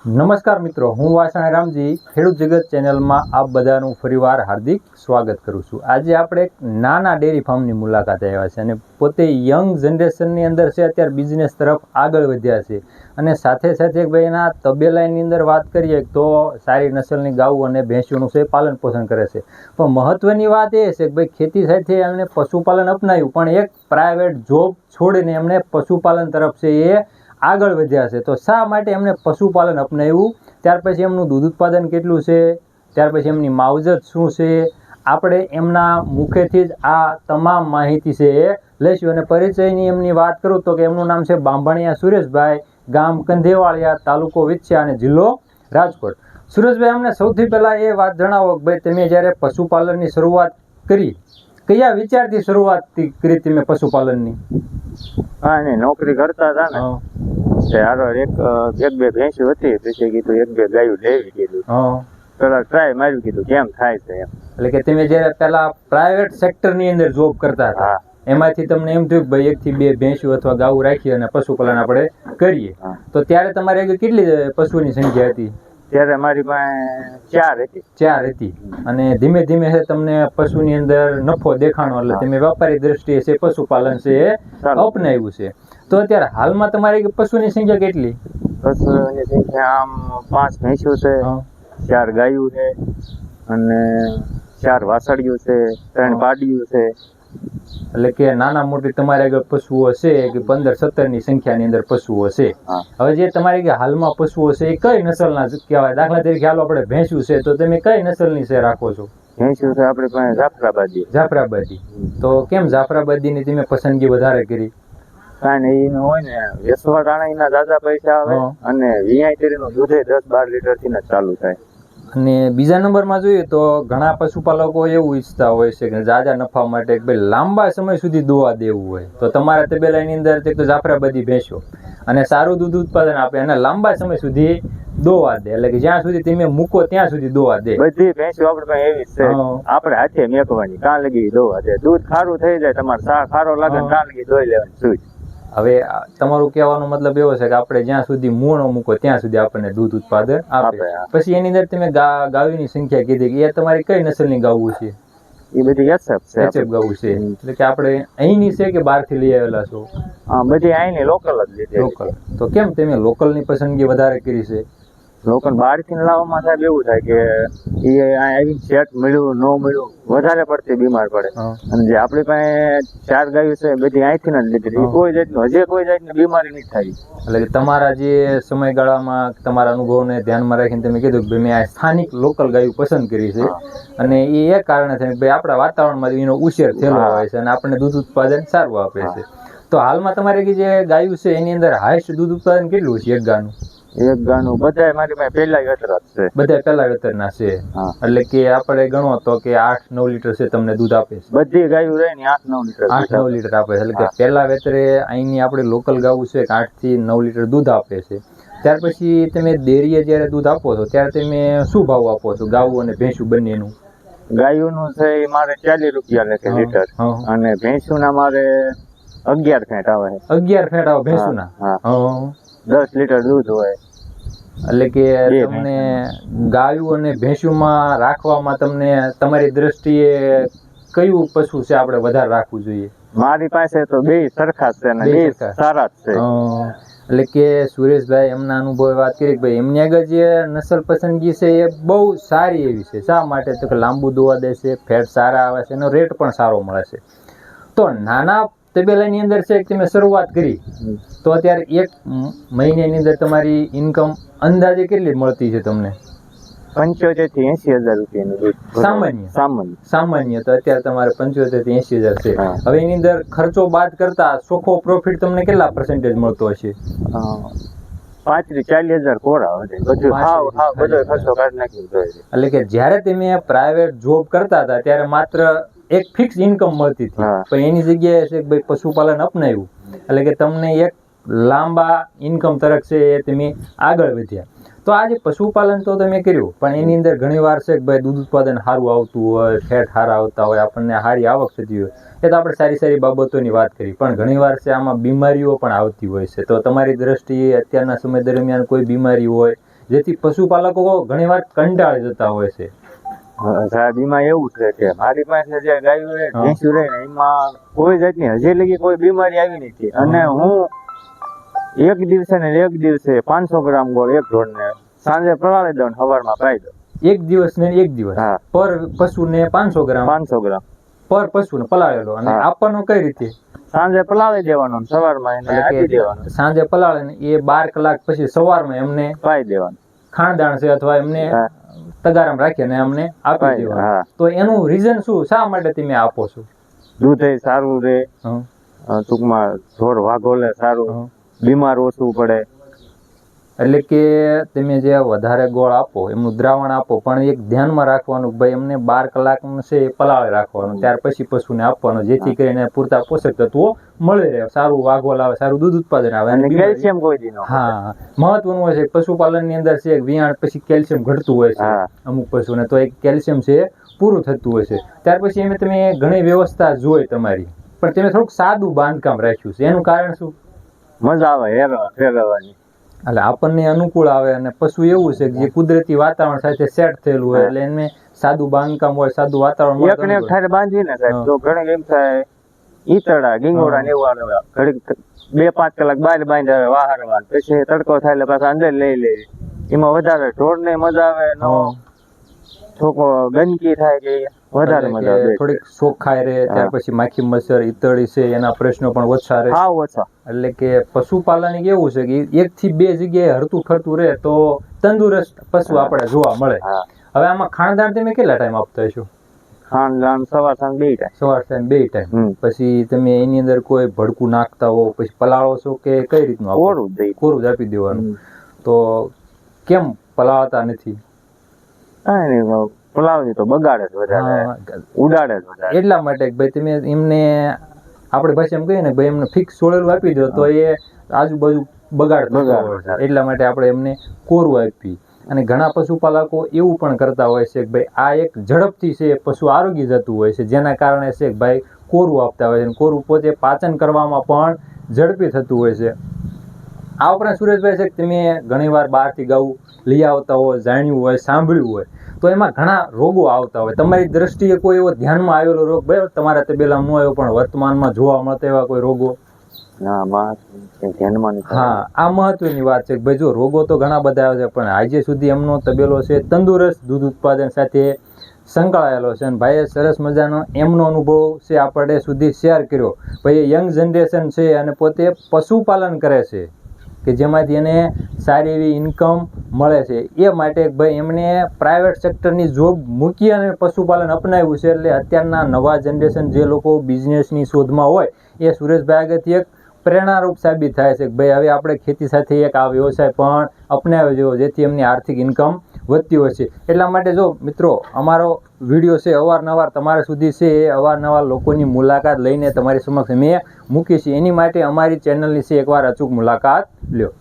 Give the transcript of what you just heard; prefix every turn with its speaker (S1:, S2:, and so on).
S1: નમસ્કાર મિત્રો, હું વાસણા રામજી, ખેડૂત જગત ચેનલમાં આપ બધાનું ફરીવાર હાર્દિક સ્વાગત કરું છું. આજે આપણે એક નાના ડેરી ફાર્મની મુલાકાત આવ્યા છે અને પોતે યંગ જનરેશનની અંદર છે, અત્યારે બિઝનેસ તરફ આગળ વધ્યા છે. અને સાથે સાથે ભાઈ એના તબેલાની અંદર વાત કરીએ તો સારી નસલની ગાઉ અને ભેંસોનું છે પાલન પોષણ કરે છે. પણ મહત્વની વાત એ છે કે ભાઈ, ખેતી સાથે એમણે પશુપાલન અપનાવ્યું, પણ એક પ્રાઇવેટ જોબ છોડીને એમણે પશુપાલન તરફ છે એ આગળ વધ્યા છે. તો શા માટે એમણે પશુપાલન અપનાવ્યું? ત્યાર પછી એમનું દૂધ ઉત્પાદન કેટલું છે? ત્યાર પછી એમની માવજત શું છે? આપણે એમના મુખેથી જ આ તમામ માહિતી છે એ લઈશું. અને પરિચયની એમની વાત કરું તો કે એમનું નામ છે બાંભણિયા સુરેશભાઈ, ગામ કંધેવાળિયા, તાલુકો વિછ્યા અને જિલ્લો રાજકોટ. સુરેશભાઈ, અમને સૌથી પહેલાં એ વાત જણાવો કે ભાઈ, તમે જ્યારે પશુપાલનની શરૂઆત કરી કયા વિચારથી શરૂઆત કરી તમે પશુપાલનની?
S2: હા ને નોકરી કરતા હતા ને. તે હારો એક એક બે ભેંસી હતી પછી કીધું એક બે ગાયું લેવી કીધું. પેલા ટ્રાય માર્યું કીધું કેમ થાય છે એમ.
S1: એટલે કે તમે જ્યારે પેલા પ્રાઇવેટ સેક્ટરની અંદર જોબ કરતા હતા એમાંથી તમને એમ થયું કે ભાઈ એકથી બે ભેંસું અથવા ગાઉ રાખી અને પશુપાલન આપણે કરીએ. તો ત્યારે તમારે કેટલી પશુઓની સંખ્યા હતી?
S2: ત્યારે મારી પાસે ચાર હતી.
S1: ચાર હતી. અને ધીમે ધીમે છે તમને પશુની અંદર નફો દેખાણો એટલે તમે વેપારી દ્રષ્ટિએ છે પશુપાલન છે એ. અપનાવ્યું છે. તો અત્યારે હાલમાં તમારી પશુની સંખ્યા કેટલી?
S2: પશુની સંખ્યા આમ પાંચ ભેંસો છે. ચાર ગાયું છે અને ચાર વાસળીઓ છે ત્રણ પાડીઓ છે
S1: એટલે કે નાના મોટી તમારે આગળ પશુઓ છે કે પંદર સત્તરની સંખ્યાની અંદર પશુઓ છે હવે જે તમારી કે હાલમાં પશુઓ છે એ કઈ નસલના કહેવાય? દાખલા તરીકે હાલો આપણે ભેંસું છે તો તમે કઈ નસલની છે રાખો છો?
S2: ભેંસું છે આપણે પાસે જાફરાબાદી.
S1: જાફરાબાદી. તો કેમ જાફરાબાદીની તમે પસંદગી વધારે કરી?
S2: કારણ એનો હોય ને વેસવા ટાણા એના દાદા પૈસા આવે. અને વીઆઈ તેરીનું દૂધે દસ બાર લીટરથી ચાલુ થાય.
S1: અને બીજા નંબરમાં જોઈએ તો ઘણા પશુપાલકો એવું ઈચ્છતા હોય છે કે જાજા નફા માટે ભાઈ લાંબા સમય સુધી દોવા દેવું હોય. તો તમારા તબેલાની અંદર એક તો જાફરાબાદી ભેંસો અને સારું દૂધ ઉત્પાદન આપે અને લાંબા સમય સુધી દોવા દે. એટલે કે જ્યાં સુધી તમે મૂકો ત્યાં સુધી દોવા દે.
S2: બધી ભેંસો આપણે પાસે એવી છે. આપણે હાથે મેકવાની કાં લગી દોવા દે. દૂધ ખારું થઈ જાય તમારે સા ખારો લાગે. કાં લગી દોઈ લેવાની સૂઈ
S1: હવે તમારું કહેવાનો મતલબ એવો છે કે આપણે જ્યાં સુધી મૂણો મૂકો ત્યાં સુધી આપણને દૂધ ઉત્પાદન આપે પછી એની અંદર તમે ગાયોની સંખ્યા કીધી કે એ તમારી કઈ નસલની ગાવું છે?
S2: એ બધી એસએફ છે
S1: એચએફ ગાવું છે. એટલે કે આપણે અહીંની છે કે બહારથી લઈ આવેલા છો?
S2: હા બધી અહીંની લોકલ જ લીધી
S1: લોકલ તો કેમ તમે લોકલની પસંદગી વધારે કરી છે?
S2: લોકલ બહારથી લાવવામાં સાહેબ એવું થાય કે એ આવી સેટ મળ્યું ન મળ્યું વધારે પડતી બીમાર પડે. અને જે આપણી પાસે ચાર ગાયો છે બધી અહીંથી નથી લીધી. કોઈ જાતનું હજી કોઈ જાતની બીમારી નથી થઈ
S1: એટલે તમારા જે સમયગાળામાં તમારા અનુભવને ધ્યાનમાં રાખીને તમે કીધું કે મેં આ સ્થાનિક લોકલ ગાયું પસંદ કરી છે. અને એ એ કારણે છે કે ભાઈ આપણા વાતાવરણમાં એનો ઉછેર થયેલો. હોય છે અને આપણને દૂધ ઉત્પાદન સારું આપે છે. તો હાલમાં તમારે જે ગાયું છે એની અંદર હાઈસ્ટ દૂધ ઉત્પાદન કેટલું છે એક ગાનું
S2: એક ગાનું બધાય મારી પાસે પહેલા વેતરા છે.
S1: બધા પહેલા વેતરના છે. એટલે કે આપણે ગણો તો કે આઠ નવ લીટર છે તમને દૂધ આપે છે.
S2: બધી ગાયું રહે ને આઠ નવ લીટર.
S1: આઠ નવ લીટર આપે છે. એટલે કે પહેલા વેતરે અહીંની આપણે લોકલ ગાવું છે કે આઠથી નવ લીટર દૂધ આપે છે. ત્યાર પછી તમે ડેરીએ જ્યારે દૂધ આપો છો ત્યારે તમે શું ભાવ આપો છો? ગાવું અને ભેંસું બંનેનું?
S2: ગાયોનું છે એ મારે ચાલીસ રૂપિયા લેખે લીટર. અને ભેંસુના મારે અગિયાર ફેંટ આવે.
S1: અગિયાર ફેંટ આવે ભેંસુના?
S2: હા. દસ લીટર દૂધ હોય.
S1: એટલે કે તમને ગાયું અને ભેંસુમાં રાખવામાં તમને તમારી દ્રષ્ટિએ કયું પશુ છે આપણે વધારે રાખવું જોઈએ?
S2: મારી પાસે તો બે સરખા છે ને બે સારા જ છે.
S1: એટલે કે સુરેશભાઈ એમના અનુભવે વાત કરી કે ભાઈ એમની આગળ જે નસલ પસંદગી છે એ બહુ સારી એવી છે. શા માટે? તો કે લાંબુ દોવા દે છે ફેટ સારા આવે છે એનો રેટ પણ સારો મળે છે. તો નાના તબેલાની અંદર છે કે તમે શરૂઆત કરી. તો અત્યારે એક મહિનાની અંદર તમારી ઇન્કમ અંદાજે કેટલી મળતી છે તમને?
S2: પંચોતેરથી એસી હજાર રૂપિયાનું દૂધ
S1: સામાન્ય?
S2: સામાન્ય.
S1: સામાન્ય. તો અત્યારે તમારે પંચોતેરથી એસી હજાર છે. હવે એની અંદર ખર્ચો બાદ કરતા ચોખ્ખો પ્રોફિટ તમને કેટલા પર્સન્ટેજ મળતો હશે?
S2: પાંત્રીસ ચાલીસ હજાર કોરા બધું ખર્ચો કાઢી
S1: એટલે કે જ્યારે તમે પ્રાઇવેટ જોબ કરતા હતા ત્યારે માત્ર એક ફિક્સ ઇન્કમ મળતી હતી. પણ એની જગ્યાએ છે કે ભાઈ પશુપાલન અપનાવ્યું. એટલે કે તમને એક લાંબા ઇન્કમ તરફ છે એ તમે આગળ વધ્યા. તો આજે પશુપાલન તો તમે કર્યું પણ એની અંદર ઘણી વાર છે કે ભાઈ દૂધ ઉત્પાદન સારું આવતું હોય ફેટ સારા આવતા હોય આપણને સારી આવક થતી હોય. એ તો આપણે સારી સારી બાબતોની વાત કરી પણ ઘણી વાર છે આમાં બીમારીઓ પણ આવતી હોય છે. તો તમારી દ્રષ્ટિએ અત્યારના સમય દરમિયાન કોઈ બીમારી હોય જેથી પશુપાલકો ઘણીવાર કંટાળી જતા હોય છે.
S2: સાહેબ એમાં એવું છે કે મારી પાસે જે ગાયું રહે ભેંસું રહે ને એમાં કોઈ જાતની હજી લગી કોઈ બીમારી આવી નથી. અને હું. એક દિવસે ને એક દિવસે પાંચસો ગ્રામ ગોળ એક ઢોરને સાંજે પલાળી દઉં ને સવારમાં પાઈ દઉં.
S1: એક દિવસ ને એક દિવસ?
S2: હા.
S1: પર પશુને પાંચસો ગ્રામ?
S2: પાંચસો ગ્રામ.
S1: પર પશુને પલાળેલો. અને. આપવાનો કઈ રીતે?
S2: સાંજે પલાળી દેવાનો ને સવારમાં એને આપી દેવાનો.
S1: સાંજે પલાળે એ બાર કલાક પછી સવારમાં એમને
S2: પાઈ દેવાનું.
S1: ખાણદાણ છે અથવા એમને તગારમ રાખીને અમને આપી
S2: દેવા.
S1: તો એનું રીઝન શું? શા માટે તમે આપો છો?
S2: દૂધ એ સારું રહે ટૂંકમાં ઢોર વાઘો લે સારું બીમાર ઓછું પડે.
S1: એટલે કે તમે જે વધારે ગોળ આપો એમનું દ્રાવણ આપો પણ એક ધ્યાનમાં રાખવાનું ભાઈ એમને બાર કલાક છે એ પલાળે રાખવાનું ત્યાર પછી પશુને આપવાનું જેથી કરીને પૂરતા પોષક તત્વો મળી રહે. સારું વાઘોલ આવે સારું દૂધ ઉત્પાદન આવે
S2: અને કેલ્શિયમ કોઈ.
S1: હા મહત્વનું હોય છે પશુપાલનની અંદર છે વિયાણ પછી કેલ્શિયમ ઘટતું હોય છે. અમુક પશુને તો એક કેલ્શિયમ છે પૂરું થતું હોય છે. ત્યાર પછી એમ તમે ઘણી વ્યવસ્થા જોઈ તમારી. પણ તમે થોડુંક સાદું બાંધકામ રાખ્યું છે. એનું કારણ શું?
S2: મજા આવે હેર ફેરવવાની
S1: એટલે આપણને અનુકૂળ આવે અને પશુ એવું છે કે જે કુદરતી વાતાવરણ સાથે સેટ થયેલું હોય એટલે એને સાદું બાંધકામ હોય સાદું વાતાવરણ
S2: એક ને એક
S1: અનુકૂળ.
S2: ઠારે બાંધવી ને સાહેબ તો ઘણી એમ થાય ઈતડા ગીંગોડા ને એવું આવે ઘડીક બે પાંચ કલાક બહાર બાંધે વાહરવા પછી તડકો થાય એટલે પાછા અંદર લઈ લે એમાં વધારે ઢોર ને મજા આવે નો
S1: હા.
S2: છોકો ગંદકી થાય કે વધારે મજા આવે
S1: થોડીક ચોખ્ખાઈ રહે ત્યાર પછી માખી મચ્છર ઈતળી છે એના પ્રશ્નો પણ ઓછા રહે.
S2: ઓછા.
S1: એટલે કે પશુપાલન કેવું છે કે એક થી બે જગ્યાએ હરતું ફરતું રહે તો તંદુરસ્ત પશુ આપણે જોવા મળે. હવે આમાં ખાણદાણ તમે કેટલા ટાઈમ આપતા છો
S2: ખાંડ સવાર સાંજ બે ટાઈમ
S1: સવાર ટાઈમ બે ટાઈમ પછી તમે એની અંદર કોઈ ભડકું નાખતા હો પછી પલાળો છો કે કઈ રીતનું
S2: કોરું દઈ.
S1: કોરું આપી દેવાનું. તો કેમ પલાળતા નથી?
S2: કાંઈ નહીં પલાવની તો બગાડે જ વધારે. ઉડાડે જ વધારે.
S1: એટલા માટે ભાઈ તમે એમને આપણે ભાષા એમ કહીએ ને ભાઈ એમને ફિક્સ છોડેલું આપી દો તો એ આજુબાજુ બગાડ
S2: બગાડ.
S1: એટલા માટે આપણે એમને કોરું આપી અને ઘણા પશુપાલકો એવું પણ કરતા હોય છે કે ભાઈ આ એક ઝડપથી છે પશુ આરોગી જતું હોય છે. જેના કારણે છે કે ભાઈ કોરું આપતા હોય છે અને કોરું પોતે પાચન કરવામાં પણ ઝડપી થતું હોય છે. આ ઉપરાંત સુરેશભાઈ છે કે તમે ઘણીવાર બહારથી ગૌ લઈ આવતા હોય જાણ્યું હોય સાંભળ્યું હોય. તો એમાં ઘણા રોગો આવતા હોય. તમારી દ્રષ્ટિએ કોઈ એવો ધ્યાનમાં આવેલો રોગ ભાઈ તમારા તબેલા ન આવ્યો પણ વર્તમાનમાં જોવા મળતા એવા કોઈ રોગો? હા આ મહત્વની વાત છે ભાઈ જો રોગો તો ઘણા બધા આવે છે પણ આજે સુધી એમનો તબેલો છે તંદુરસ્ત દૂધ ઉત્પાદન સાથે સંકળાયેલો છે. અને ભાઈએ સરસ મજાનો એમનો અનુભવ છે આપણે સુધી શેર કર્યો. ભાઈ યંગ જનરેશન છે અને પોતે પશુપાલન કરે છે. કે જેમાંથી એને સારી એવી ઇન્કમ મળે છે. એ માટે ભાઈ એમણે પ્રાઇવેટ સેક્ટરની જોબ મૂકી અને પશુપાલન અપનાવ્યું છે એટલે અત્યારના નવા જનરેશન જે લોકો બિઝનેસની શોધમાં હોય, એ સુરેશભાઈ આગળથી એક પ્રેરણારૂપ સાબિત થાય છે કે ભાઈ હવે આપણે ખેતી સાથે એક આ વ્યવસાય પણ અપનાવ્યો જેવો જેથી એમની આર્થિક ઇન્કમ વધતી હોય છે. એટલા માટે જો મિત્રો, અમારો વીડિયો છે અવારનવાર તમારા સુધી છે એ અવારનવાર લોકોની મુલાકાત લઈને તમારી સમક્ષ મેં મૂકી છે એની માટે અમારી ચેનલની છે એકવાર અચૂક મુલાકાત લ્યો.